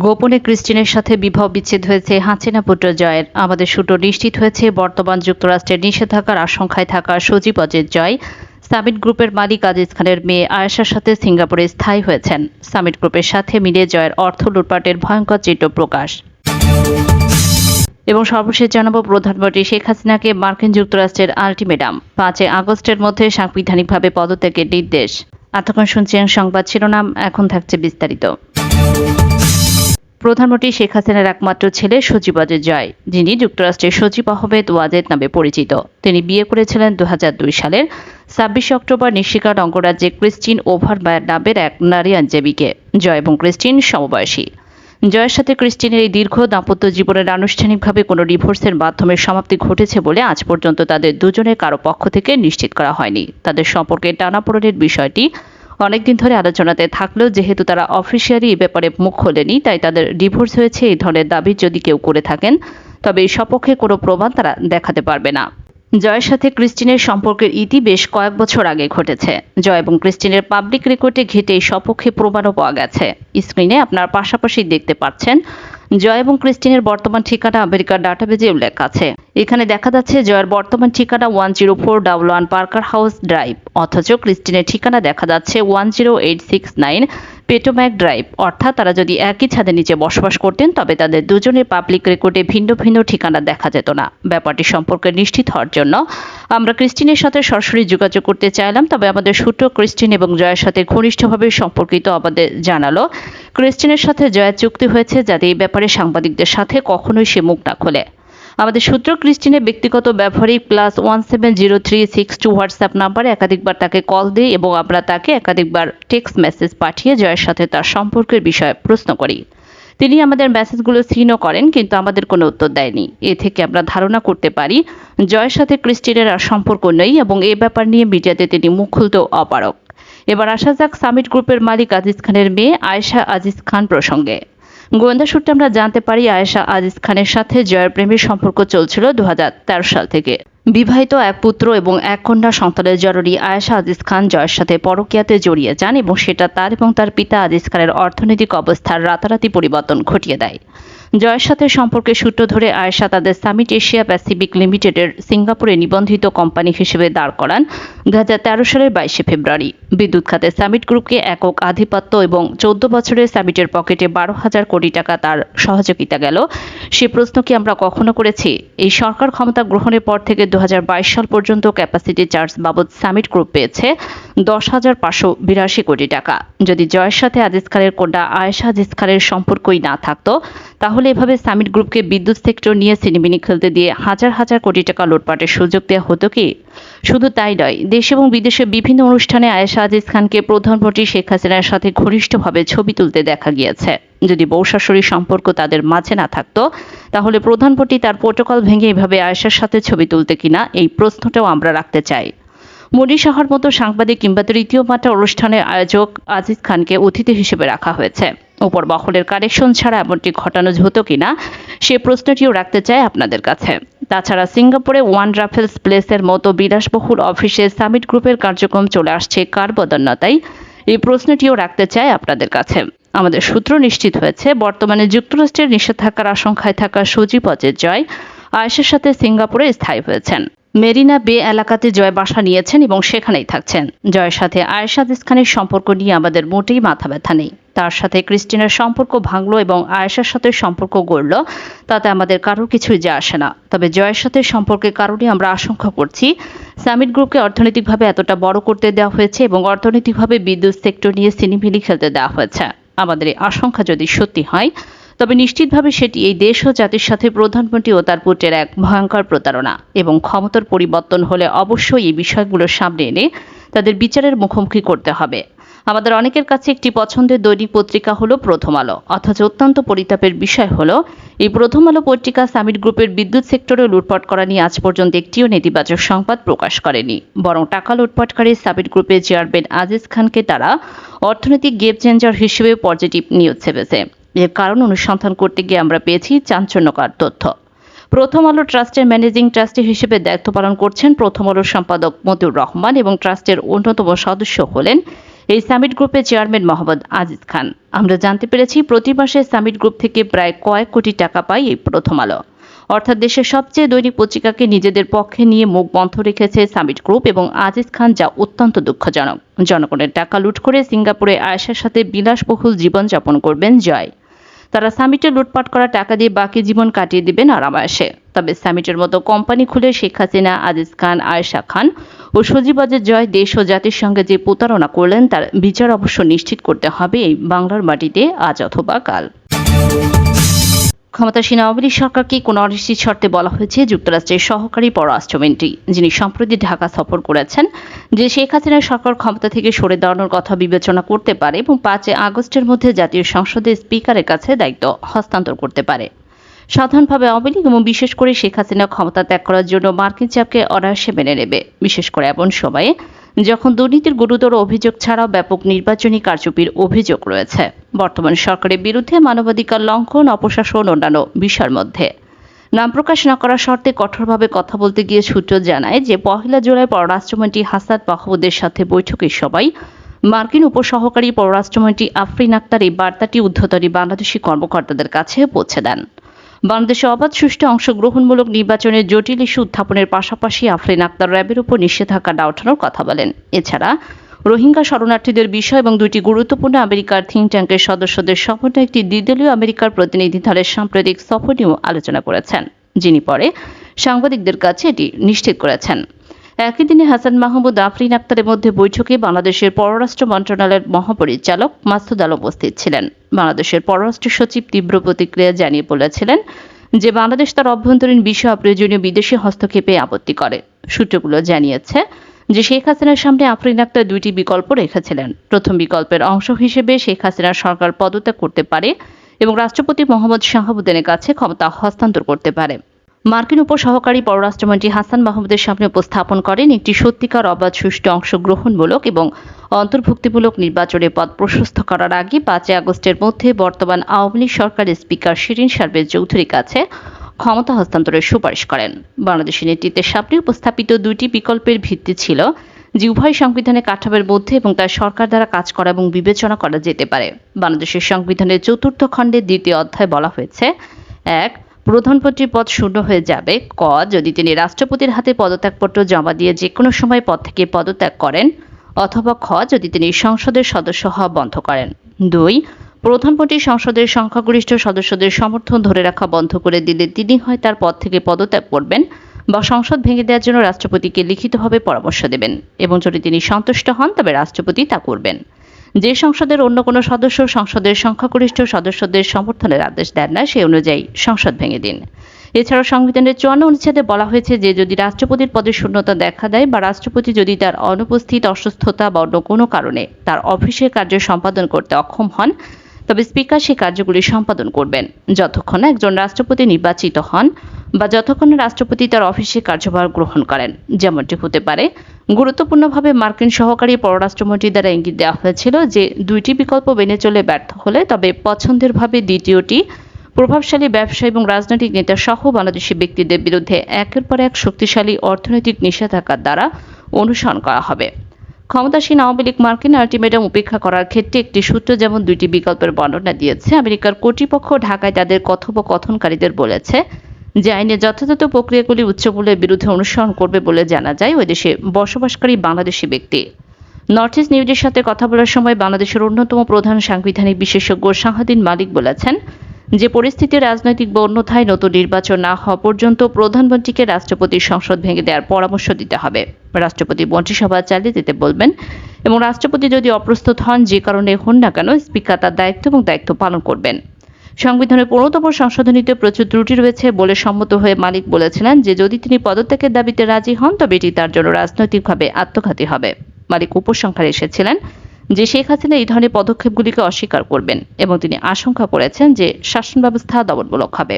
গোপনে ক্রিস্টিনের সাথে বিবাহ বিচ্ছেদ হয়েছে হাসিনা পুত্র জয়ের। আমাদের সূত্র নিশ্চিত হয়েছে, বর্তমান যুক্তরাষ্ট্রের নিষেধাজ্ঞার আশঙ্কায় থাকা সজীব অজিত জয় সামিট গ্রুপের মালিক আজিজ খানের মেয়ে আয়েশার সাথে সিঙ্গাপুরে স্থায়ী হয়েছেন। সামিট গ্রুপের সাথে মিলে জয়ের অর্থ লুটপাটের ভয়ঙ্কর চিত্র প্রকাশ। এবং সর্বশেষ জানাব, প্রধানমন্ত্রী শেখ হাসিনাকে মার্কিন যুক্তরাষ্ট্রের আলটিমেটাম। পাঁচই আগস্টের মধ্যে সাংবিধানিকভাবে পদত্যাগের নির্দেশ। এতক্ষণ শুনছেন সংবাদ শিরোনাম, এখন থাকছে বিস্তারিত। প্রধানমন্ত্রী শেখ হাসিনার একমাত্র ছেলে সজীব ওয়াজেদ জয়, যিনি যুক্তরাষ্ট্রের সজীব আহমেদ ওয়াজেদ নামে পরিচিত। তিনি বিয়ে করেছিলেন দু হাজার দুই সালের ছাব্বিশে অক্টোবর নিশিকাট অঙ্গরাজ্যে ক্রিস্টিন ওভারমায়ার নামের এক নারী আইনজীবীকে। জয় এবং ক্রিস্টিন সমবয়সী। জয়ের সাথে ক্রিস্টিনের এই দীর্ঘ দাম্পত্য জীবনের আনুষ্ঠানিকভাবে কোনো ডিভোর্সের মাধ্যমে সমাপ্তি ঘটেছে বলে আজ পর্যন্ত তাদের দুজনের কারও পক্ষ থেকে নিশ্চিত করা হয়নি। তাদের সম্পর্কে টানাপোড়নের বিষয়টি অনেকদিন ধরে আলোচনাতে থাকলেও যেহেতু তারা অফিসিয়ালি এ ব্যাপারে মুখ খোলেনি, তাই তাদের ডিভোর্স হয়েছে এই ধরনের দাবি যদি কেউ করে থাকেন, তবে এই সপক্ষে কোনো প্রমাণ তারা দেখাতে পারবে না। জয়ের সাথে ক্রিস্টিনের সম্পর্কের ইতি বেশ কয়েক বছর আগে ঘটেছে। জয় এবং ক্রিস্টিনের পাবলিক রেকর্ডে ঘেটে এই সপক্ষে প্রমাণও পাওয়া গেছে। স্ক্রিনে আপনার পাশাপাশি দেখতে পাচ্ছেন জয় এবং ক্রিস্টিনের বর্তমান ঠিকানা আমেরিকার ডাটাবেজে উল্লেখ আছে। এখানে দেখা যাচ্ছে জয়ের বর্তমান ঠিকানা one zero four double one Parker House Drive, অথচ ক্রিস্টিনের ঠিকানা দেখা যাচ্ছে one zero eight six nine Potomac Drive. অর্থাৎ তারা যদি একই ছাদের নিচে বসবাস করতেন, তবে তাদের দুজনের পাবলিক রেকর্ডে ভিন্ন ভিন্ন ঠিকানা দেখা যেত না। ব্যাপারটি সম্পর্কে নিশ্চিত হওয়ার জন্য আমরা ক্রিস্টিনের সাথে সরাসরি যোগাযোগ করতে চাইলাম, তবে আমাদের সূত্র ক্রিস্টিন এবং জয়ের সাথে ঘনিষ্ঠভাবে সম্পর্কিত আমাদের জানালো। ক্রিস্টিনের সাথে জয়ের চুক্তি হয়েছে যাতে এই ব্যাপারে সাংবাদিকদের সাথে কখনোই সে মুখ না খোলে। আমাদের সূত্র ক্রিস্টিনের ব্যক্তিগত ব্যবহারিক plus one seven zero three six two WhatsApp নাম্বারে একাধিকবার তাকে কল দিই এবং আমরা তাকে একাধিকবার টেক্সট মেসেজ পাঠিয়ে জয়ের সাথে তার সম্পর্কের বিষয়ে প্রশ্ন করি। তিনি আমাদের মেসেজগুলো সিনও করেন কিন্তু আমাদের কোনো উত্তর দেয়নি। এ থেকে আমরা ধারণা করতে পারি, জয়ের সাথে ক্রিস্টিনের আর সম্পর্ক নেই এবং এ ব্যাপার নিয়ে মিডিয়াতে তিনি মুখ খুলতেও অপারক এবার আসা যাক সামিট গ্রুপের মালিক আজিজ খানের মেয়ে আয়েশা আজিজ খান প্রসঙ্গে। গোয়েন্দা সূত্রে আমরা জানতে পারি, আয়েশা আজিজ খানের সাথে জয়ের প্রেমের সম্পর্ক চলছিল দু হাজার তেরো সাল থেকে। বিবাহিত এক পুত্র এবং এক কন্যা সন্তানের জরুরি আয়েশা আজিজ খান জয়ের সাথে পরকিয়াতে জড়িয়ে যান এবং সেটা তার এবং তার পিতা আজিজ খানের অর্থনৈতিক অবস্থার রাতারাতি পরিবর্তন ঘটিয়ে দেয়। জয়ের সাথে সম্পর্কের সূত্র ধরে আয়েশা তাদের সামিট এশিয়া প্যাসিফিক লিমিটেডের সিঙ্গাপুরে নিবন্ধিত কোম্পানি হিসেবে দাঁড় করান দু হাজার তেরো সালের বাইশে ফেব্রুয়ারি। বিদ্যুৎ খাতে সামিট গ্রুপকে একক আধিপত্য এবং চোদ্দ বছরের সামিটের পকেটে বারো হাজার কোটি টাকা তার সহযোগিতা গেল। সে প্রশ্ন কি আমরা কখনো করেছি? এই সরকার ক্ষমতা গ্রহণের পর থেকে দু হাজার বাইশ সাল পর্যন্ত ক্যাপাসিটি চার্জ বাবদ সামিট গ্রুপ পেয়েছে। দশ হাজার পাঁচশো বিরাশি কোটি টাকা। যদি জয়ের সাথে আজিজ খানের কন্যা আয়েশা আজিজ খানের সম্পর্কই না থাকতো, তাহলে এভাবে সামিট গ্রুপকে বিদ্যুৎ সেক্টর নিয়ে সিনেমিনি খেলতে দিয়ে হাজার হাজার কোটি টাকা লুটপাটের সুযোগ দেওয়া হতো কি? শুধু তাই নয়, দেশ এবং বিদেশে বিভিন্ন অনুষ্ঠানে আয়েশা আজিজ খানকে প্রধানমন্ত্রী শেখ হাসিনার সাথে ঘনিষ্ঠভাবে ছবি তুলতে দেখা গিয়েছে। যদি বউ শাশুড়ির সম্পর্ক তাদের মাঝে না থাকতো, তাহলে প্রধানমন্ত্রী তার প্রোটোকল ভেঙে এভাবে আয়েশার সাথে ছবি তুলতে কিনা এই প্রশ্নটাও আমরা রাখতে চাই। মুডি সাহার মতো সাংবাদিক কিংবা তৃতীয় মাত্রা অনুষ্ঠানের আয়োজক আজিজ খানকে অতিথি হিসেবে রাখা হয়েছে। উপর বহলের কানেকশন ছাড়া এমনটি ঘটানো হতো কিনা, সে প্রশ্নটিও রাখতে চাই আপনাদের কাছে। তাছাড়া সিঙ্গাপুরে ওয়ান রাফেলস প্লেসের মতো বিলাসবহুল অফিসে সামিট গ্রুপের কার্যক্রম চলে আসছে কার বদন্যতায়, এই প্রশ্নটিও রাখতে চাই আপনাদের কাছে। আমাদের সূত্র নিশ্চিত হয়েছে, বর্তমানে যুক্তরাষ্ট্রের নিষেধাজ্ঞার আশঙ্কায় থাকা সজীব অজের জয় আয়েশের সাথে সিঙ্গাপুরে স্থায়ী হয়েছেন। মেরিনা বে এলাকাতে জয় বাসা নিয়েছেন এবং সেখানেই থাকছেন। জয়ের সাথে আয়েশা খানের সম্পর্ক নিয়ে আমাদের মোটেই মাথা ব্যথা নেই। তার সাথে ক্রিস্টিনার সম্পর্ক ভাঙলো এবং আয়েশার সাথে সম্পর্ক গড়ল, তাতে আমাদের কারোর কিছুই যা আসে না। তবে জয়ের সাথে সম্পর্কের কারণে আমরা আশঙ্কা করছি, সামিট গ্রুপকে অর্থনৈতিকভাবে এতটা বড় করতে দেওয়া হয়েছে এবং অর্থনৈতিকভাবে বিদ্যুৎ সেক্টর নিয়ে সিনিমিলি খেলতে দেওয়া হয়েছে। আমাদের এই আশঙ্কা যদি সত্যি হয় তবে নিশ্চিতভাবে সেটি এই দেশ ও জাতির সাথে প্রধানমন্ত্রী ও তার পুত্রের এক ভয়ঙ্কর প্রতারণা এবং ক্ষমতার পরিবর্তন হলে অবশ্যই এই বিষয়গুলো সামনে এনে তাদের বিচারের মুখোমুখি করতে হবে। আমাদের অনেকের কাছে একটি পছন্দের দৈনিক পত্রিকা হলো প্রথম আলো, অথচ অত্যন্ত পরিতাপের বিষয় হলো, এই প্রথম আলো পত্রিকা সামিট গ্রুপের বিদ্যুৎ সেক্টরে লুটপাট করা নিয়ে আজ পর্যন্ত একটিও নেতিবাচক সংবাদ প্রকাশ করেনি। বরং টাকা লুটপাটকারী সামিট গ্রুপের চেয়ারম্যান আজিজ খানকে তারা অর্থনৈতিক গেম চেঞ্জার হিসেবে পজিটিভ নিউজ ছেপেছে। এর কারণ অনুসন্ধান করতে গিয়ে আমরা পেয়েছি চাঞ্চল্যকর তথ্য। প্রথম আলো ট্রাস্টের ম্যানেজিং ট্রাস্টি হিসেবে দায়িত্ব পালন করছেন প্রথম আলোর সম্পাদক মতিউর রহমান এবং ট্রাস্টের অন্যতম সদস্য হলেন এই সামিট গ্রুপের চেয়ারম্যান মোহাম্মদ আজিজ খান। আমরা জানতে পেরেছি, প্রতি মাসে সামিট গ্রুপ থেকে প্রায় কয়েক কোটি টাকা পায় এই প্রথম আলো। অর্থাৎ দেশের সবচেয়ে দৈনিক পত্রিকাকে নিজেদের পক্ষে নিয়ে মুখ বন্ধ রেখেছে সামিট গ্রুপ এবং আজিজ খান যা অত্যন্ত দুঃখজনক। জনগণের টাকা লুট করে সিঙ্গাপুরে আয়েশার সাথে বিলাসবহুল জীবনযাপন করবেন জয়। তারা সামিটে লুটপাট করা টাকা দিয়ে বাকি জীবন কাটিয়ে দিবেন আরামায়াসে। তবে সামিটের মতো কোম্পানি খুলে শেখ হাসিনা, আজিজ খান, আয়েশা খান ও সজিবাজের জয় দেশ ও জাতির সঙ্গে যে প্রতারণা করলেন তার বিচার অবশ্য নিশ্চিত করতে হবে এই বাংলার মাটিতে আজ অথবা কাল। ক্ষমতাসীন আওয়ামী লীগ সরকারকে কোনো অনিশ্চিত শর্তে বলা হয়েছে যুক্তরাষ্ট্রের সহকারী পররাষ্ট্রমন্ত্রী, যিনি সম্প্রতি ঢাকা সফর করেছেন, যে শেখ হাসিনার সরকার ক্ষমতা থেকে সরে দাঁড়ানোর কথা বিবেচনা করতে পারে এবং পাঁচই আগস্টের মধ্যে জাতীয় সংসদের স্পিকারের কাছে দায়িত্ব হস্তান্তর করতে পারে। সাধারণভাবে আওয়ামী লীগ এবং বিশেষ করে শেখ হাসিনা ক্ষমতা ত্যাগ করার জন্য মার্কিন চাপকে অনায়াসে মেনে নেবে। বিশেষ করে এমন সময়ে যখন দুর্নীতির গুরুতর অভিযোগ ছাড়াও ব্যাপক নির্বাচনী কারচুপির অভিযোগ রয়েছে। বর্তমান সরকারের বিরুদ্ধে মানবাধিকার লঙ্ঘন, অপশাসন অন্যান্য বিষয়ের মধ্যে। নাম প্রকাশ না করার শর্তে কঠোরভাবে কথা বলতে গিয়ে সূত্র জানায় যে, পহেলা জুলাই পররাষ্ট্রমন্ত্রী হাসান মাহমুদের সাথে বৈঠকের সবাই মার্কিন উপসহকারী পররাষ্ট্রমন্ত্রী আফরিন আক্তার এই বার্তাটি উদ্ধতরী বাংলাদেশি কর্মকর্তাদের কাছে পৌঁছে দেন। বাংলাদেশে অবাধ সুষ্ঠু অংশগ্রহণমূলক নির্বাচনে জটিল ইস্যু উত্থাপনের পাশাপাশি আফরিন আক্তার র্যাবের উপর নিষেধাজ্ঞা ওঠানোর কথা বলেন। এছাড়া, রোহিঙ্গা শরণার্থীদের বিষয় এবং দুটি গুরুত্বপূর্ণ আমেরিকার থিঙ্ক ট্যাঙ্কের সদস্যদের সমন্বয়ে একটি দ্বিদলীয় আমেরিকার প্রতিনিধি দলের সাম্প্রতিক সফর নিয়েও আলোচনা করেছেন। যিনি পরে সাংবাদিকদের কাছে এটি নিশ্চিত করেছেন। একই দিনে হাসান মাহমুদ আফরিন আক্তারের মধ্যে বৈঠকে বাংলাদেশের পররাষ্ট্র মন্ত্রণালয়ের মহাপরিচালক মাসুদ আলম উপস্থিত ছিলেন। বাংলাদেশের পররাষ্ট্র সচিব তীব্র প্রতিক্রিয়া জানিয়ে বলেছিলেন যে, বাংলাদেশ তার অভ্যন্তরীণ বিষয় অপ্রয়োজনীয় বিদেশি হস্তক্ষেপে আপত্তি করে। সূত্রগুলো জানিয়েছে যে, শেখ হাসিনার সামনে আফরিন আক্তার দুইটি বিকল্প রেখেছিলেন। প্রথম বিকল্পের অংশ হিসেবে শেখ হাসিনার সরকার পদত্যাগ করতে পারে এবং রাষ্ট্রপতি মোহাম্মদ শাহাবুদ্দিনের কাছে ক্ষমতা হস্তান্তর করতে পারে। মার্কিন উপসহকারী পররাষ্ট্রমন্ত্রী হাসান মাহমুদের সামনে উপস্থাপন করেন একটি সত্যিকার অবাধ সুষ্ঠু অংশগ্রহণমূলক এবং অন্তর্ভুক্তিমূলক নির্বাচনে পথ প্রশস্ত করার আগে পাঁচই আগস্টের মধ্যে বর্তমান আওয়ামী লীগ সরকারের স্পিকার শিরিন শারবেজ চৌধুরীর কাছে ক্ষমতা হস্তান্তরের সুপারিশ করেন। বাংলাদেশের নেতৃত্বের সামনে উপস্থাপিত দুইটি বিকল্পের ভিত্তি ছিল যে উভয় সংবিধানের কাঠামোর মধ্যে এবং তার সরকার দ্বারা কাজ করা এবং বিবেচনা করা যেতে পারে। বাংলাদেশের সংবিধানের চতুর্থ খণ্ডের দ্বিতীয় অধ্যায় বলা হয়েছে, এক প্রধানমন্ত্রীর পদ শূন্য হয়ে যাবে। ক, যদি তিনি রাষ্ট্রপতির হাতে পদত্যাগপত্র জমা দিয়ে যে কোনো সময় পদ থেকে পদত্যাগ করেন, অথবা খ, যদি তিনি সংসদের সদস্য হওয়া বন্ধ করেন। দুই, প্রধানমন্ত্রী সংসদের সংখ্যাগরিষ্ঠ সদস্যদের সমর্থন ধরে রাখা বন্ধ করে দিলে তিনি হয় তার পদ থেকে পদত্যাগ করবেন বা সংসদ ভেঙে দেওয়ার জন্য রাষ্ট্রপতিকে লিখিতভাবে পরামর্শ দেবেন। এবং যদি তিনি সন্তুষ্ট হন, তবে রাষ্ট্রপতি তা করবেন। যে সংসদের অন্য কোনো সদস্য সংসদের সংখ্যাগরিষ্ঠ সদস্যদের সমর্থনের আদেশ দেন না, সে অনুযায়ী সংসদ ভেঙে দিন। এছাড়াও সংবিধানের চুয়ান্ন অনুচ্ছেদে বলা হয়েছে যে, যদি রাষ্ট্রপতির পদে শূন্যতা দেখা দেয় বা রাষ্ট্রপতি যদি তার অনুপস্থিত অসুস্থতা বা অন্য কোনো কারণে তার অফিসের কার্য সম্পাদন করতে অক্ষম হন, তবে স্পিকার সেই কার্যগুলি সম্পাদন করবেন। যতক্ষণ একজন রাষ্ট্রপতি নির্বাচিত হন বা যতক্ষণ রাষ্ট্রপতি তার অফিসে কার্যভার গ্রহণ করেন, যেমনটি হতে পারে। গুরুত্বপূর্ণভাবে মার্কিন সহকারী পররাষ্ট্রমন্ত্রী দ্বারা ইঙ্গিত দেওয়া হয়েছিল যে, দুইটি বিকল্প মেনে চলে ব্যর্থ হলে, তবে পছন্দের ভাবে দ্বিতীয়টি প্রভাবশালী ব্যবসায়ী এবং রাজনৈতিক নেতা সহ বাংলাদেশি ব্যক্তিদের বিরুদ্ধে একের পর এক শক্তিশালী অর্থনৈতিক নিষেধাজ্ঞার দ্বারা অনুসরণ করা হবে। ক্ষমতাসীন আওয়ামী লীগ মার্কিন আলটিমেটাম উপেক্ষা করার ক্ষেত্রে একটি সূত্র যেমন দুইটি বিকল্পের বর্ণনা দিয়েছে, আমেরিকার কর্তৃপক্ষ ঢাকায় তাদের কথোপকথনকারীদের বলেছে যে আইনে যথাযথ প্রক্রিয়াগুলি উচ্চমূল্যের বিরুদ্ধে অনুসরণ করবে বলে জানা যায়, ওই দেশে বসবাসকারী বাংলাদেশি ব্যক্তি। নর্থ ইস্ট নিউজের সাথে কথা বলার সময় বাংলাদেশের অন্যতম প্রধান সাংবিধানিক বিশেষজ্ঞ শাহাদিন মালিক বলেছেন, যে পরিস্থিতি রাজনৈতিক বা অন্যথায় নতুন নির্বাচন না হওয়া পর্যন্ত প্রধানমন্ত্রীকে রাষ্ট্রপতির সংসদ ভেঙে দেওয়ার পরামর্শ দিতে হবে। রাষ্ট্রপতি মন্ত্রিসভা চালিয়ে যেতে বলবেন, এবং রাষ্ট্রপতি যদি অপ্রস্তুত হন, যে কারণে হন না কেন, স্পিকার তার দায়িত্ব এবং দায়িত্ব পালন করবেন। সংবিধানের পনেরোতম সংশোধনীতে প্রচুর ত্রুটি রয়েছে বলে সম্মত হয়ে মালিক বলেছিলেন যে যদি তিনি পদত্যাগের দাবিতে রাজি হন, তবে এটি তার জন্য রাজনৈতিকভাবে আত্মঘাতী হবে। মালিক উপসংখ্যার এসেছিলেন যে শেখ হাসিনা এই ধরনের পদক্ষেপগুলিকে অস্বীকার করবেন এবং তিনি আশঙ্কা করেছেন যে শাসন ব্যবস্থা দমনমূলক হবে।